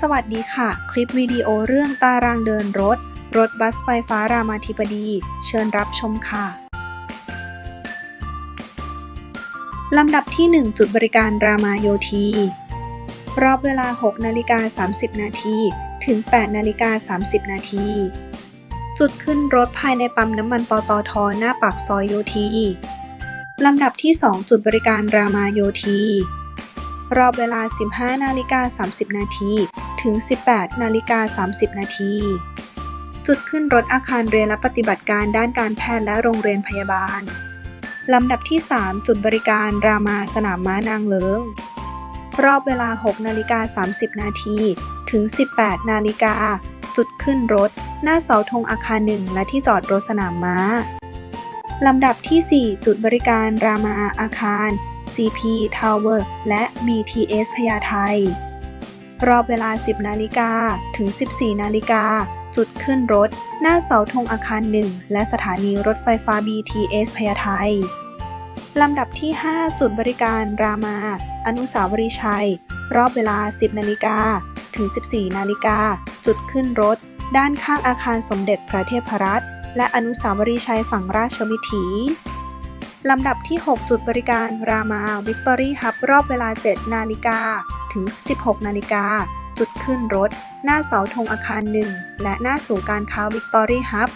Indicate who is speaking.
Speaker 1: สวัสดีค่ะ คลิปวิดีโอเรื่องตารางเดินรถ รถบัสไฟฟ้ารามาธิบดี เชิญรับชมค่ะ ลำดับที่ 1 จุดบริการรามาโยธี รอบเวลา 6 นาฬิกา 30 นาทีถึง 8 นาฬิกา 30 นาทีจุดขึ้นรถภายในปั๊มน้ำมันปตท หน้าปากซอยโยธีลำดับที่ 2 จุดบริการรามาโยธีรอบเวลา 15 นาฬิกา 30 นาที ถึง 18 นาฬิกา 30 นาที จุดขึ้นรถอาคารเรียนและปฏิบัติการด้านการแพทย์และโรงเรียนพยาบาล ลำดับที่ 3 จุดบริการรามาสนามม้านางเลิง รอบเวลา 6 นาฬิกา 30 นาทีถึง 18 นาฬิกา จุดขึ้นรถ หน้าเสาธงอาคาร1และที่จอดรถสนามม้า ลำดับที่ 4 จุดบริการรามาอาคาร CP Tower และ BTS พญาไท รอบเวลา 10 นาฬิกาถึง 14 นาฬิกา จุดขึ้นรถ หน้าเสาธงอาคาร 1 และสถานีรถไฟฟ้า BTS พญาไทลำดับที่ 5 จุดบริการรามา อนุสาวรีย์ชัย รอบเวลา 10 นาฬิกาถึง 14 นาฬิกา จุดขึ้นรถ ด้านข้างอาคารสมเด็จพระเทพรัตน์และอนุสาวรีย์ชัยฝั่งราชวิถี ลำดับที่ 6 จุดบริการรามาวิกตอรี่ฮับรอบเวลา 7 นาฬิกา ถึง 16 นาฬิกา จุดขึ้นรถ หน้าเสาธงอาคาร1และหน้าศูนย์การค้าวิกตอรี่ฮับ